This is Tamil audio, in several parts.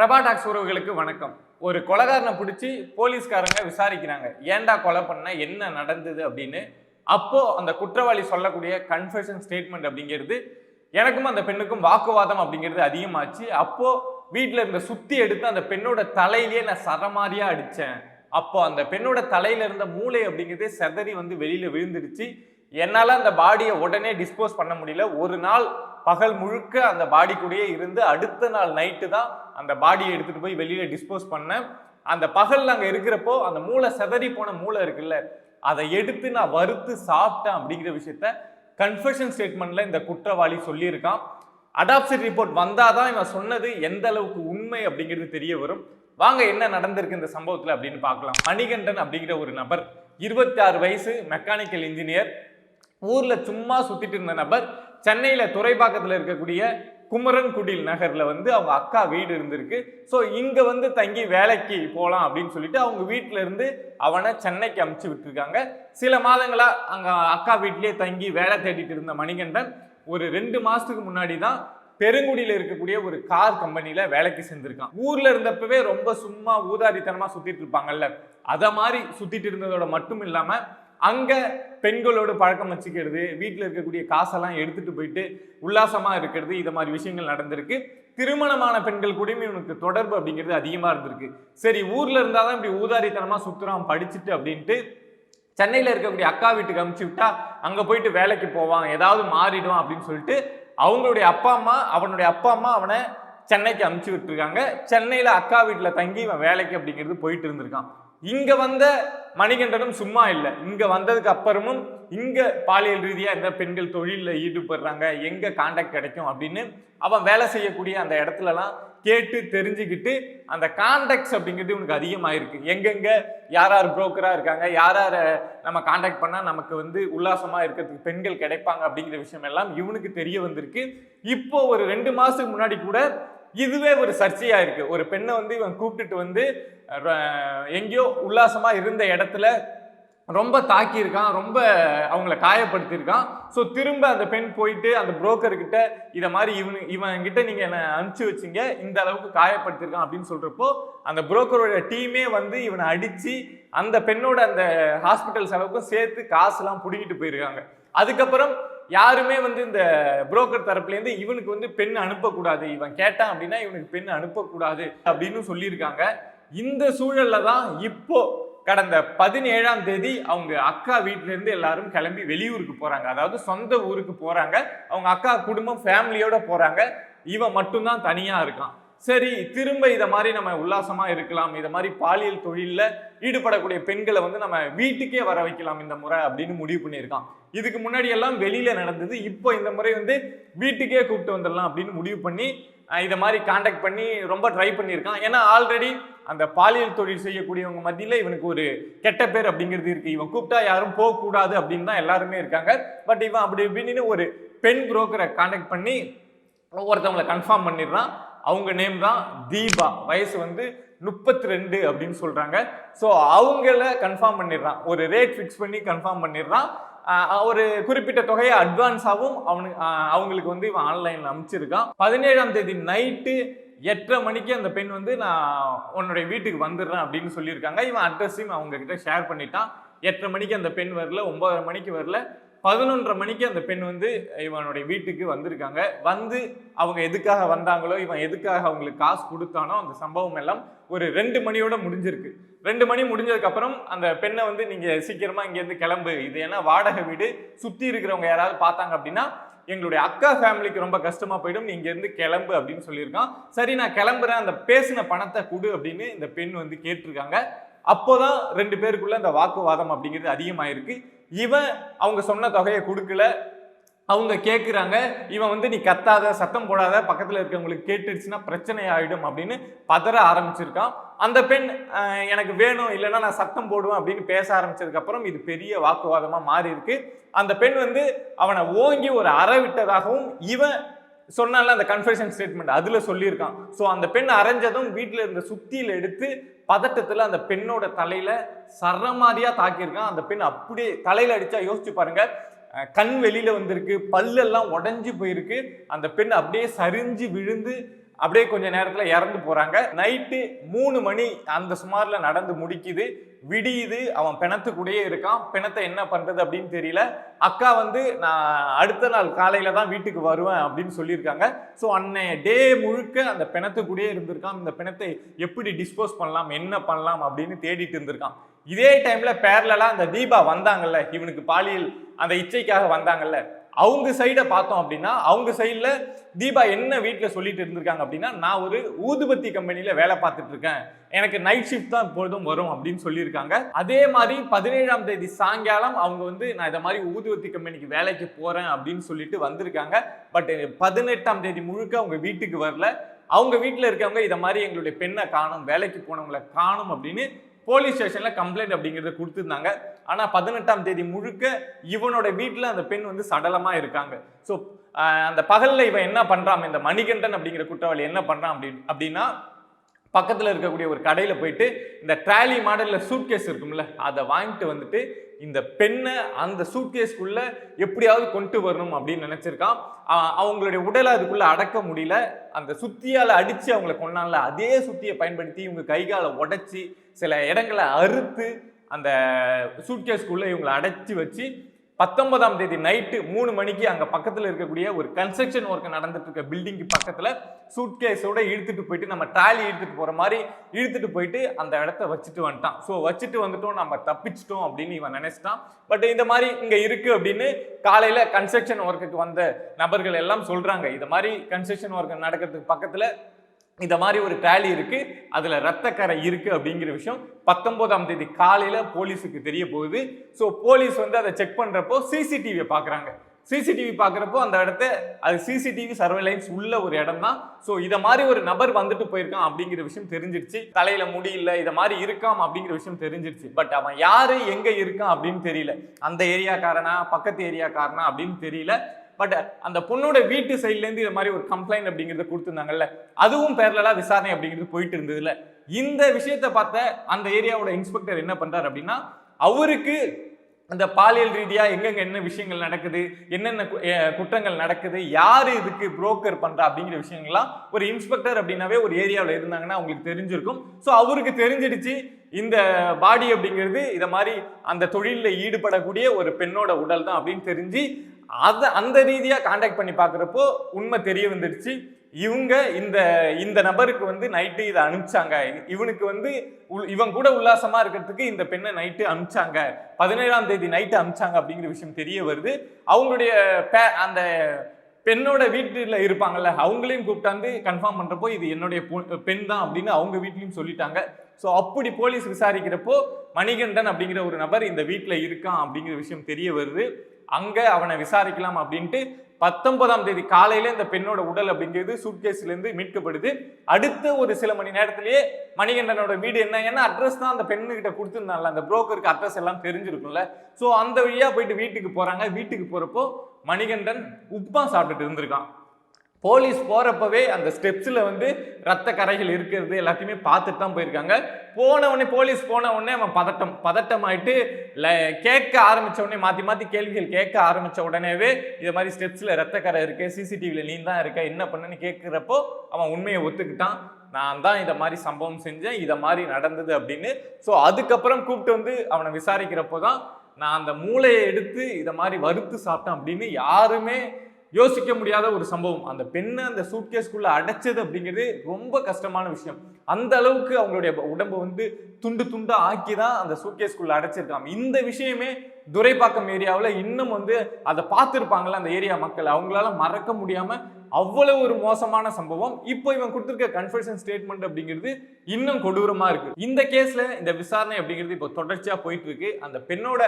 பிரபா டாக்ஸ் உறவுகளுக்கு வணக்கம். ஒரு கொலகாரனை பிடிச்சி போலீஸ்காரங்க விசாரிக்கிறாங்க. ஏன்டா கொலை பண்ண? என்ன நடந்தது? அப்படின்னு அப்போ அந்த குற்றவாளி சொல்லக்கூடிய கன்ஃபெஷன் ஸ்டேட்மெண்ட் அப்படிங்கிறது எனக்கும் அந்த பெண்ணுக்கும் வாக்குவாதம் அப்படிங்கிறது அதிகமாச்சு. அப்போ வீட்டில் இருந்த சுத்தி எடுத்து அந்த பெண்ணோட தலையிலேயே நான் சரமாரியா அடித்தேன் அப்போ அந்த பெண்ணோட தலையில இருந்த மூளை அப்படிங்கிறதே செதறி வந்து வெளியில விழுந்துடுச்சு. என்னால் அந்த பாடியை உடனே டிஸ்போஸ் பண்ண முடியல. ஒரு நாள் பகல் முழுக்க அந்த பாடி கூடயே இருந்து அடுத்த நாள் நைட்டு தான் அந்த பாடியை எடுத்துகிட்டு போய் வெளியில் டிஸ்போஸ் பண்ணேன் அந்த பகல் நாங்கள் இருக்கிறப்போ அந்த மூளை செதறி போன மூளை இருக்குல்ல அதை எடுத்து நான் வறுத்து சாப்பிட்டேன் அப்படிங்கிற விஷயத்த கன்ஃபெஷன் ஸ்டேட்மெண்ட்ல இந்த குற்றவாளி சொல்லியிருக்கான். அடாப்ஷன் ரிப்போர்ட் வந்தால் தான் இவன் சொன்னது எந்த அளவுக்கு உண்மை அப்படிங்கிறது தெரிய வரும். வாங்க என்ன நடந்திருக்கு இந்த சம்பவத்தில் அப்படின்னு பார்க்கலாம். மணிகண்டன் அப்படிங்கிற ஒரு நபர் இருபத்தி ஆறு வயசு மெக்கானிக்கல் இன்ஜினியர் ஊரில் சும்மா சுற்றிட்டு இருந்த நபர் சென்னையில் துறைப்பாக்கத்துல இருக்கக்கூடிய குமரன் குடில் வந்து அவங்க அக்கா வீடு இருந்திருக்கு. ஸோ இங்கே வந்து தங்கி வேலைக்கு போகலாம் அப்படின்னு சொல்லிட்டு அவங்க வீட்டிலேருந்து அவனை சென்னைக்கு அமுச்சு விட்டுருக்காங்க. சில மாதங்களாக அங்கே அக்கா வீட்டிலேயே தங்கி வேலை தேடிட்டு இருந்த மணிகண்டன் ஒரு ரெண்டு மாதத்துக்கு முன்னாடி தான் பெருங்குடியில் இருக்கக்கூடிய ஒரு கார் கம்பெனியில் வேலைக்கு செஞ்சுருக்கான் ஊரில் இருந்தப்பவே ரொம்ப சும்மா ஊதாரித்தனமாக சுற்றிட்டு இருப்பாங்கல்ல. அதை மாதிரி சுற்றிட்டு இருந்ததோட மட்டும் இல்லாமல் அங்கே பெண்களோடு பழக்கம் வச்சுக்கிறது வீட்டில் இருக்கக்கூடிய காசெல்லாம் எடுத்துட்டு போயிட்டு உல்லாசமாக இருக்கிறது இது மாதிரி விஷயங்கள் நடந்திருக்கு. திருமணமான பெண்கள் கூடயுமே இவனுக்கு தொடர்பு அப்படிங்கிறது அதிகமாக இருந்திருக்கு. சரி ஊரில் இருந்தால் தான் இப்படி ஊதாரித்தனமாக சுற்றுறான் படிச்சுட்டு அப்படின்ட்டு சென்னையில் இருக்கக்கூடிய அக்கா வீட்டுக்கு அமுச்சு விட்டா அங்கே போயிட்டு வேலைக்கு போவான் ஏதாவது மாறிடும் அப்படின்னு சொல்லிட்டு அவங்களுடைய அப்பா அம்மா அவனுடைய அப்பா அம்மா அவனை சென்னைக்கு அமுச்சு விட்டுருக்காங்க. சென்னையில் அக்கா வீட்டில் தங்கி இவன் வேலைக்கு அப்படிங்கிறது போயிட்டு இருந்திருக்கான். இங்க வந்த மணிகண்டனும் சும்மா இல்லை. இங்க வந்ததுக்கு அப்புறமும் இங்க பாலியல் ரீதியா இந்த பெண்கள் தொழிலில் ஈடுபடுறாங்க எங்க காண்டாக்ட் கிடைக்கும் அப்படின்னு அவன் வேலை செய்யக்கூடிய அந்த இடத்துலலாம் கேட்டு தெரிஞ்சுக்கிட்டு அந்த காண்டாக்ட்ஸ் அப்படிங்கிறது உனக்கு அதிகமாயிருக்கு. எங்கெங்க யார் யார் புரோக்கராக இருக்காங்க யார் யார் நம்ம காண்டாக்ட் பண்ணால் நமக்கு வந்து உல்லாசமாக இருக்கிறதுக்கு பெண்கள் கிடைப்பாங்க அப்படிங்கிற விஷயம் எல்லாம் இவனுக்கு தெரிய வந்திருக்கு. இப்போ ஒரு ரெண்டு மாதத்துக்கு முன்னாடி கூட இதுவே ஒரு சர்ச்சையாக இருக்குது ஒரு பெண்ணை வந்து இவன் கூப்பிட்டுட்டு வந்து எங்கேயோ உல்லாசமாக இருந்த இடத்துல ரொம்ப தாக்கியிருக்கான் ரொம்ப அவங்கள காயப்படுத்தியிருக்கான். ஸோ திரும்ப அந்த பெண் போயிட்டு அந்த புரோக்கர்கிட்ட இதை மாதிரி இவனு இவன் கிட்ட நீங்கள் என்னை அனுப்பிச்சி வச்சீங்க இந்த அளவுக்கு காயப்படுத்தியிருக்கான் அப்படின்னு சொல்கிறப்போ அந்த புரோக்கரோட டீமே வந்து இவனை அடித்து அந்த பெண்ணோட அந்த ஹாஸ்பிட்டல் செலவுக்கும் சேர்த்து காசுலாம் பிடிங்கிட்டு போயிருக்காங்க. அதுக்கப்புறம் யாருமே வந்து இந்த புரோக்கர் தரப்புலேருந்து இவனுக்கு வந்து பெண் அனுப்பக்கூடாது. இவன் கேட்டான் அப்படின்னா இவனுக்கு பெண் அனுப்பக்கூடாது அப்படின்னு சொல்லியிருக்காங்க. இந்த சூழல்ல தான் இப்போ கடந்த பதினேழாம் தேதி அவங்க அக்கா வீட்டிலேருந்து எல்லாரும் கிளம்பி வெளியூருக்கு போறாங்க. அதாவது சொந்த ஊருக்கு போறாங்க. அவங்க அக்கா குடும்பம் ஃபேமிலியோட போறாங்க. இவன் மட்டும்தான் தனியா இருக்கான். சரி திரும்ப இதை மாதிரி நம்ம உல்லாசமாக இருக்கலாம். இதை மாதிரி பாலியல் தொழிலில் ஈடுபடக்கூடிய பெண்களை வந்து நம்ம வீட்டுக்கே வர வைக்கலாம் இந்த முறை அப்படின்னு முடிவு பண்ணியிருக்கான். இதுக்கு முன்னாடி எல்லாம் நடந்தது இப்போ இந்த முறை வந்து வீட்டுக்கே கூப்பிட்டு வந்துடலாம் அப்படின்னு முடிவு பண்ணி இதை மாதிரி காண்டாக்ட் பண்ணி ரொம்ப ட்ரை பண்ணியிருக்கான். ஏன்னா ஆல்ரெடி அந்த பாலியல் தொழில் செய்யக்கூடியவங்க மத்தியில் இவனுக்கு ஒரு கெட்ட பேர் அப்படிங்கிறது இருக்குது இவன் கூப்பிட்டா யாரும் போகக்கூடாது அப்படின்னு தான் எல்லாருமே இருக்காங்க. பட் இவன் அப்படி இப்படின்னு ஒரு பெண் புரோக்கரை காண்டாக்ட் பண்ணி ஒருத்தவங்களை கன்ஃபார்ம் பண்ணிடுறான். அவங்க நேம் தான் தீபா. வயசு வந்து முப்பத்தி ரெண்டு அப்படின்னு சொல்கிறாங்க ஸோ அவங்கள கன்ஃபார்ம் பண்ணிடுறான். ஒரு ரேட் ஃபிக்ஸ் பண்ணி கன்ஃபார்ம் பண்ணிடுறான். ஒரு குறிப்பிட்ட தொகையை அட்வான்ஸாகவும் அவனுக்கு அவங்களுக்கு வந்து இவன் ஆன்லைனில் அனுப்பிச்சிருக்கான். பதினேழாம் தேதி நைட்டு எட்டரை மணிக்கு அந்த பெண் வந்து நான் உன்னுடைய வீட்டுக்கு வந்துடுறேன் அப்படின்னு சொல்லியிருக்காங்க. இவன் அட்ரஸையும் அவங்க கிட்ட ஷேர் பண்ணிட்டான். எட்டரை மணிக்கு அந்த பெண் வரல ஒன்பதரை மணிக்கு வரல. பதினொன்றரை மணிக்கு அந்த பெண் வந்து இவனுடைய வீட்டுக்கு வந்திருக்காங்க. வந்து அவங்க எதுக்காக வந்தாங்களோ இவன் எதுக்காக அவங்களுக்கு காசு கொடுத்தானோ அந்த சம்பவம் எல்லாம் ஒரு ரெண்டு மணியோட முடிஞ்சிருக்கு. ரெண்டு மணி முடிஞ்சதுக்கப்புறம் அந்த பெண்ணை வந்து நீங்கள் சீக்கிரமாக இங்கேருந்து கிளம்பு. இது ஏன்னா வாடகை வீடு. சுற்றி இருக்கிறவங்க யாராவது பார்த்தாங்க அப்படின்னா எங்களுடைய அக்கா ஃபேமிலிக்கு ரொம்ப கஷ்டமாக போயிடும். நீ இங்கேருந்து கிளம்பு அப்படின்னு சொல்லியிருக்கான். சரி நான் கிளம்புறேன். அந்த பேசின பணத்தை கொடு அப்படின்னு இந்த பெண் வந்து கேட்டிருக்காங்க. அப்போதான் ரெண்டு பேருக்குள்ள அந்த வாக்குவாதம் அப்படிங்கிறது அதிகமாயிருக்கு. இவன் அவங்க சொன்ன தொகையை கொடுக்கல. அவங்க கேட்குறாங்க இவன் வந்து நீ கத்தாத சத்தம் போடாத பக்கத்தில் இருக்கவங்களுக்கு கேட்டுடுச்சுன்னா பிரச்சனை ஆகிடும் அப்படின்னு பதற ஆரம்பிச்சிருக்கான். அந்த பெண் எனக்கு வேணும் இல்லைன்னா நான் சத்தம் போடுவேன் அப்படின்னு பேச ஆரம்பிச்சதுக்கப்புறம் இது பெரிய வாக்குவாதமாக மாறி இருக்கு அந்த பெண் வந்து அவனை ஓங்கி ஒரு அற விட்டதாகவும் இவன் சொன்னால அந்த கன்ஃபெஷன் ஸ்டேட்மெண்ட் அதில் சொல்லியிருக்கான். ஸோ அந்த பெண் அரைஞ்சதும் வீட்டில் இருந்த சுத்தியில் எடுத்து பதட்டத்தில் அந்த பெண்ணோட தலையில் சர மாதிரியாக தாக்கியிருக்கான். அந்த பெண் அப்படியே தலையில் அடித்தா யோசிச்சு பாருங்கள் கண் வெளியில் வந்திருக்கு பல்லெல்லாம் உடஞ்சி போயிருக்கு. அந்த பெண் அப்படியே சரிஞ்சு விழுந்து அப்படியே கொஞ்ச நேரத்தில் இறந்து போகிறாங்க நைட்டு மூணு மணி அந்த சுமாரில் நடந்து முடிக்குது. விடியுது. அவன் பிணத்துக்குள்ளேயே இருக்கான். பிணத்தை என்ன பண்ணுறது அப்படின்னு தெரியல. அக்கா வந்து நான் அடுத்த நாள் காலையில் தான் வீட்டுக்கு வருவேன் அப்படின்னு சொல்லியிருக்காங்க. ஸோ அன்னைய டே முழுக்க அந்த பிணத்துக்குள்ளேயே இருந்திருக்கான். இந்த பிணத்தை எப்படி டிஸ்போஸ் பண்ணலாம்? என்ன பண்ணலாம்? அப்படின்னு தேடிட்டு இருந்திருக்கான். இதே டைமில் பேரலாம் அந்த தீபா வந்தாங்கல்ல. இவனுக்கு பாலியல் அந்த இச்சைக்காக வந்தாங்கல்ல. அவங்க சைடை பார்த்தோம் அப்படின்னா அவங்க சைடில் தீபா என்ன வீட்டில் சொல்லிட்டு இருந்திருக்காங்க அப்படின்னா நான் ஒரு ஊதுபத்தி கம்பெனியில் வேலை பார்த்துட்டு இருக்கேன். எனக்கு நைட் ஷிஃப்ட் தான் இப்பொழுதும் வரும் அப்படின்னு சொல்லியிருக்காங்க. அதே மாதிரி பதினேழாம் தேதி சாயங்காலம் அவங்க வந்து நான் இதை மாதிரி ஊதுபத்தி கம்பெனிக்கு வேலைக்கு போகிறேன் அப்படின்னு சொல்லிட்டு வந்திருக்காங்க. பட் பதினெட்டாம் தேதி முழுக்க அவங்க வீட்டுக்கு வரல. அவங்க வீட்டில் இருக்கவங்க இதை மாதிரி எங்களுடைய பெண்ணை காணும் வேலைக்கு போனவங்களை காணும் அப்படின்னு போலீஸ் ஸ்டேஷன்ல கம்ப்ளைண்ட் அப்படிங்கறத கொடுத்துருந்தாங்க. ஆனா பதினெட்டாம் தேதி முழுக்க இவனோட வீட்டுல அந்த பெண் வந்து சடலமா இருக்காங்க. ஸோ அந்த பகல்ல இவன் என்ன பண்றான்? இந்த மணிகண்டன் அப்படிங்கிற குற்றவாளி என்ன பண்றான் அப்படின்னு அப்படின்னா பக்கத்தில் இருக்கக்கூடிய ஒரு கடையில் போயிட்டு இந்த ட்ராலி மாடல்ல சூட்கேஸ் இருக்கும்ல அதை வாங்கிட்டு வந்துட்டு இந்த பெண்ணை அந்த சூட்கேஸ்க்குள்ள எப்படியாவது கொண்டு வரணும் அப்படின்னு நினைச்சிருக்கான். அவங்களுடைய உடலை அதுக்குள்ளே அடக்க முடியல. அந்த சுத்தியால் அடித்து அவங்கள கொண்டான்ல அதே சுத்தியை பயன்படுத்தி இவங்க கைகாலை உடச்சி சில இடங்களை அறுத்து அந்த சூட்கேஸ்க்குள்ள இவங்களை அடைச்சி வச்சு பத்தொன்பதாம் தேதி நைட்டு மூணு மணிக்கு அங்கே பக்கத்தில் இருக்கக்கூடிய ஒரு கன்ஸ்ட்ரக்ஷன் ஒர்க் நடந்துட்டு இருக்க பில்டிங்க்கு பக்கத்தில் சூட்கேஸோட இழுத்துட்டு போயிட்டு நம்ம ட்ராலி இழுத்துட்டு போகிற மாதிரி இழுத்துட்டு போயிட்டு அந்த இடத்த வச்சுட்டு வந்துட்டான். ஸோ வச்சுட்டு வந்துட்டோம் நம்ம தப்பிச்சிட்டோம் அப்படின்னு இவன் நினைச்சிட்டான். பட் இந்த மாதிரி இங்கே இருக்குது அப்படின்னு காலையில் கன்ஸ்ட்ரக்ஷன் ஒர்க்குக்கு வந்த நபர்கள் எல்லாம் சொல்கிறாங்க இது மாதிரி கன்ஸ்ட்ரக்ஷன் ஒர்க் நடக்கிறதுக்கு பக்கத்தில் இந்த மாதிரி ஒரு டேலி இருக்குது அதில் ரத்தக்கரை இருக்குது அப்படிங்கிற விஷயம் பத்தொம்போதாம் தேதி காலையில் போலீஸுக்கு தெரிய போகுது. ஸோ போலீஸ் வந்து அதை செக் பண்ணுறப்போ சிசிடிவியை பார்க்குறாங்க சிசிடிவி பார்க்குறப்போ அந்த இடத்த அது சிசிடிவி சர்வேலைன்ஸ் உள்ள ஒரு இடம் தான் ஸோ இதை மாதிரி ஒரு நபர் வந்துட்டு போயிருக்கான் அப்படிங்கிற விஷயம் தெரிஞ்சிருச்சு. தலையில முடியல இதை மாதிரி இருக்காம் அப்படிங்கிற விஷயம் தெரிஞ்சிருச்சு. பட் அவன் யாரு எங்க இருக்கான் அப்படின்னு தெரியல. அந்த ஏரியாக்காரனா பக்கத்து ஏரியாக்காரனா அப்படின்னு தெரியல. பட் uh, அந்த பொண்ணோட வீட்டு சைட்லேருந்து இது மாதிரி ஒரு கம்ப்ளைண்ட் அப்படிங்கிறத கொடுத்துருந்தாங்கல்ல அதுவும் பேரலாக விசாரணை அப்படிங்கிறது போயிட்டு இருந்ததுல இந்த விஷயத்தை பார்த்த அந்த ஏரியாவோட இன்ஸ்பெக்டர் என்ன பண்ணுறாரு அப்படின்னா அவருக்கு அந்த பாலியல் ரீதியாக எங்கெங்க என்ன விஷயங்கள் நடக்குது என்னென்ன கு- குற்றங்கள் நடக்குது யார் இதுக்கு புரோக்கர் பண்ணுறா அப்படிங்கிற விஷயங்கள்லாம் ஒரு இன்ஸ்பெக்டர் அப்படின்னாவே ஒரு ஏரியாவில் இருந்தாங்கன்னா அவங்களுக்கு தெரிஞ்சிருக்கும். ஸோ அவருக்கு தெரிஞ்சிடுச்சு இந்த பாடி அப்படிங்கிறது இதை மாதிரி அந்த தொழிலில் ஈடுபடக்கூடிய ஒரு பெண்ணோட உடல் தான் அப்படின்னு தெரிஞ்சு அதை அந்த ரீதியாக காண்டாக்ட் பண்ணி பார்க்குறப்போ உண்மை தெரிய வந்துடுச்சு. இவங்க இந்த இந்த நபருக்கு வந்து நைட்டு இதை அனுப்பிச்சாங்க. இவனுக்கு வந்து உள்- இவன் கூட உல்லாசமா இருக்கிறதுக்கு இந்த பெண்ணை நைட்டு அனுப்பிச்சாங்க. பதினேழாம் தேதி நைட்டு அனுப்பிச்சாங்க அப்படிங்கிற விஷயம் தெரிய வருது. அவங்களுடைய பே- அந்த பெண்ணோட வீட்டில் இருப்பாங்கல்ல அவங்களையும் கூப்பிட்டாந்து கன்ஃபார்ம் பண்ணுறப்போ இது என்னுடைய பொ- பெண் தான் அப்படின்னு அவங்க வீட்லையும் சொல்லிட்டாங்க. ஸோ அப்படி போலீஸ் விசாரிக்கிறப்போ மணிகண்டன் அப்படிங்கிற ஒரு நபர் இந்த வீட்டில் இருக்கான் அப்படிங்கிற விஷயம் தெரிய வருது. அங்கே அவனை விசாரிக்கலாம் அப்படின்ட்டு பத்தொன்பதாம் தேதி காலையில இந்த பெண்ணோட உடல் அப்படிங்கிறது சூட்கேஸ்ல இருந்து மீட்கப்படுது. அடுத்த ஒரு சில மணி நேரத்திலேயே மணிகண்டனோட வீடு என்ன? ஏன்னா அட்ரஸ் தான் அந்த பெண்ணுகிட்ட கொடுத்துருந்தாங்கல்ல அந்த புரோக்கருக்கு அட்ரஸ் எல்லாம் தெரிஞ்சிருக்கும்ல. ஸோ அந்த வழியா போயிட்டு வீட்டுக்கு போறாங்க. வீட்டுக்கு போறப்போ மணிகண்டன் உப்புமா சாப்பிட்டுட்டு இருந்திருக்கான். போலீஸ் போகிறப்பவே அந்த ஸ்டெப்ஸில் வந்து ரத்த கரைகள் இருக்கிறது எல்லாத்தையுமே பார்த்துட்டு தான் போயிருக்காங்க. போன உடனே போலீஸ் போன உடனே அவன் பதட்டம் பதட்டம் ஆயிட்டு ல- கேட்க ஆரம்பித்த உடனே மாற்றி மாற்றி கேள்விகள் கேட்க ஆரம்பித்த உடனேவே இது மாதிரி ஸ்டெப்ஸில் ரத்த கரை இருக்கு சிசிடிவியில் நீ தான் இருக்க என்ன பண்ணுன்னு கேட்குறப்போ அவன் உண்மையை ஒத்துக்கிட்டான். நான் தான் இதை மாதிரி சம்பவம் செஞ்சேன் இதை மாதிரி நடந்தது அப்படின்னு. ஸோ அதுக்கப்புறம் கூப்பிட்டு வந்து அவனை விசாரிக்கிறப்போ தான் நான் அந்த மூளையை எடுத்து இதை மாதிரி வறுத்து சாப்பிட்டேன் அப்படின்னு யாருமே யோசிக்க முடியாத ஒரு சம்பவம். அந்த பெண்ணை அந்த சூட்கேஸ்க்குள்ளே அடைச்சது அப்படிங்கிறது ரொம்ப கஷ்டமான விஷயம். அந்த அளவுக்கு அவங்களுடைய உடம்பை வந்து துண்டு துண்டா ஆக்கி தான் அந்த சூட்கேஸ்க்குள்ளே அடைச்சிருக்காங்க. இந்த விஷயமே துரைப்பாக்கம் ஏரியாவில் இன்னும் வந்து அதை பார்த்துருப்பாங்கல்ல அந்த ஏரியா மக்கள். அவங்களால மறக்க முடியாமல் அவ்வளவு ஒரு மோசமான சம்பவம். இப்போ இவன் கொடுத்துருக்க கன்ஃபெஷன் ஸ்டேட்மெண்ட் அப்படிங்கிறது இன்னும் கொடூரமாக இருக்குது இந்த கேஸில் இந்த விசாரணை அப்படிங்கிறது இப்போ தொடர்ச்சியாக போயிட்டு இருக்கு. அந்த பெண்ணோட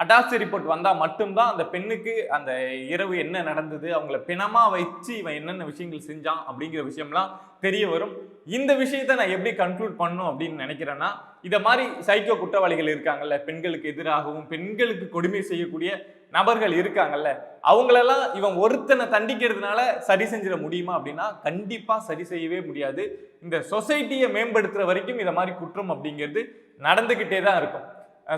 அட்டாசி ரிப்போர்ட் வந்தால் மட்டும்தான் அந்த பெண்ணுக்கு அந்த இரவு என்ன நடந்தது அவங்கள பிணமாக வச்சு இவன் என்னென்ன விஷயங்கள் செஞ்சான் அப்படிங்கிற விஷயம்லாம் தெரிய வரும். இந்த விஷயத்தை நான் எப்படி கன்க்ளூட் பண்ணும் அப்படின்னு நினைக்கிறேன்னா இதை மாதிரி சைக்கோ குற்றவாளிகள் இருக்காங்கல்ல பெண்களுக்கு எதிராகவும் பெண்களுக்கு கொடுமை செய்யக்கூடிய நபர்கள் இருக்காங்கல்ல அவங்களெல்லாம் இவன் ஒருத்தனை தண்டிக்கிறதுனால சரி செஞ்சிட முடியுமா அப்படின்னா கண்டிப்பாக சரி செய்யவே முடியாது. இந்த சொசைட்டியை மேம்படுத்துகிற வரைக்கும் இதை மாதிரி குற்றம் அப்படிங்கிறது நடந்துக்கிட்டே தான் இருக்கும்.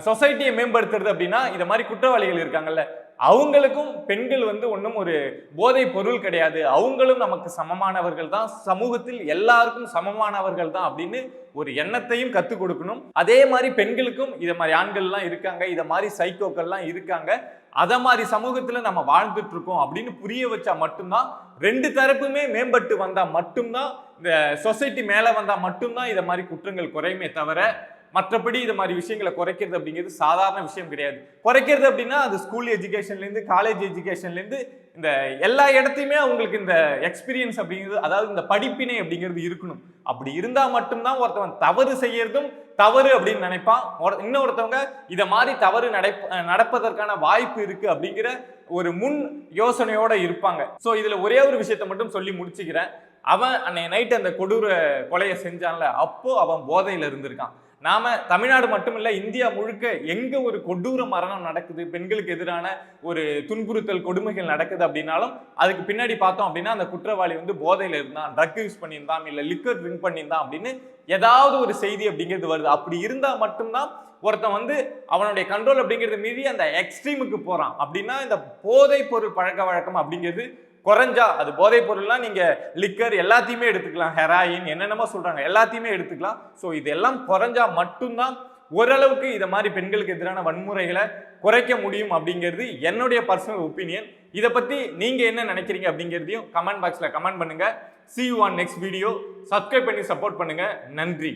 சொசைட்டியை மேம்படுத்துறது அப்படின்னா இதை மாதிரி குற்றவாளிகள் இருக்காங்கல்ல அவங்களுக்கும் பெண்கள் வந்து ஒன்றும் ஒரு போதை பொருள் கிடையாது. அவங்களும் நமக்கு சமமானவர்கள் தான். சமூகத்தில் எல்லாருக்கும் சமமானவர்கள் தான் அப்படின்னு ஒரு எண்ணத்தையும் கற்றுக் கொடுக்கணும். அதே மாதிரி பெண்களுக்கும் இதை மாதிரி ஆண்கள்லாம் இருக்காங்க இதை மாதிரி சைக்கோக்கள்லாம் இருக்காங்க. அதை மாதிரி சமூகத்தில் நம்ம வாழ்ந்துட்டு இருக்கோம் அப்படின்னு புரிய வச்சா மட்டும்தான் ரெண்டு தரப்புமே மேம்பட்டு வந்தால் மட்டும்தான் இந்த சொசைட்டி மேலே வந்தால் மட்டும்தான் இதை மாதிரி குற்றங்கள் குறையுமே தவிர மற்றபடி இது மாதிரி விஷயங்களை குறைக்கிறது அப்படிங்கிறது சாதாரண விஷயம் கிடையாது. குறைக்கிறது அப்படின்னா அது ஸ்கூல் எஜுகேஷன்லேருந்து காலேஜ் எஜுகேஷன்லேருந்து இந்த எல்லா இடத்தையுமே அவங்களுக்கு இந்த எக்ஸ்பீரியன்ஸ் அப்படிங்கிறது அதாவது இந்த படிப்பினை அப்படிங்கிறது இருக்கணும். அப்படி இருந்தால் மட்டும்தான் ஒருத்தவன் தவறு செய்யறதும் தவறு அப்படின்னு நினைப்பான். ஒரு- இன்னொருத்தவங்க இதை மாதிரி தவறு நடை நடப்பதற்கான வாய்ப்பு இருக்கு அப்படிங்கிற ஒரு முன் யோசனையோட இருப்பாங்க. ஸோ இதில் ஒரே ஒரு விஷயத்தை மட்டும் சொல்லி முடிச்சுக்கிறேன். அவன் அன்னைய நைட் அந்த கொடூர கொலையை செஞ்சான்ல அப்போ அவன் போதையில் இருந்திருக்கான். நாம தமிழ்நாடு மட்டும் இல்ல இந்தியா முழுக்க எங்க ஒரு கொடூர மரணம் நடக்குது பெண்களுக்கு எதிரான ஒரு துன்புறுத்தல் கொடுமைகள் நடக்குது அப்படின்னாலும் அதுக்கு பின்னாடி பார்த்தோம் அப்படின்னா அந்த குற்றவாளி வந்து போதையில இருந்தான் ட்ரக் யூஸ் பண்ணியிருந்தான் இல்ல லிக்கர் ட்ரிங்க் பண்ணியிருந்தான் அப்படின்னு ஏதாவது ஒரு செய்தி அப்படிங்கிறது வருது. அப்படி இருந்தா மட்டும்தான் ஒருத்தன் வந்து அவனுடைய கண்ட்ரோல் அப்படிங்கிறத மீறி அந்த எக்ஸ்ட்ரீமுக்கு போறான். அப்படின்னா இந்த போதை பொருள் பழக்க வழக்கம் அப்படிங்கிறது குறைஞ்சா அது போதைப் பொருள்லாம் நீங்க லிக்கர் எல்லாத்தையுமே எடுத்துக்கலாம் ஹெராயின் என்னென்னமோ சொல்றாங்க எல்லாத்தையுமே எடுத்துக்கலாம். ஸோ இதெல்லாம் குறைஞ்சா மட்டும்தான் ஓரளவுக்கு இதை மாதிரி பெண்களுக்கு எதிரான வன்முறைகளை குறைக்க முடியும் அப்படிங்கிறது என்னுடைய பர்சனல் ஒப்பீனியன் இதை பத்தி நீங்க என்ன நினைக்கிறீங்க அப்படிங்கிறதையும் கமெண்ட் பாக்ஸில் கமெண்ட் பண்ணுங்க. See you on next video subscribe பண்ணி சப்போர்ட் பண்ணுங்க. நன்றி.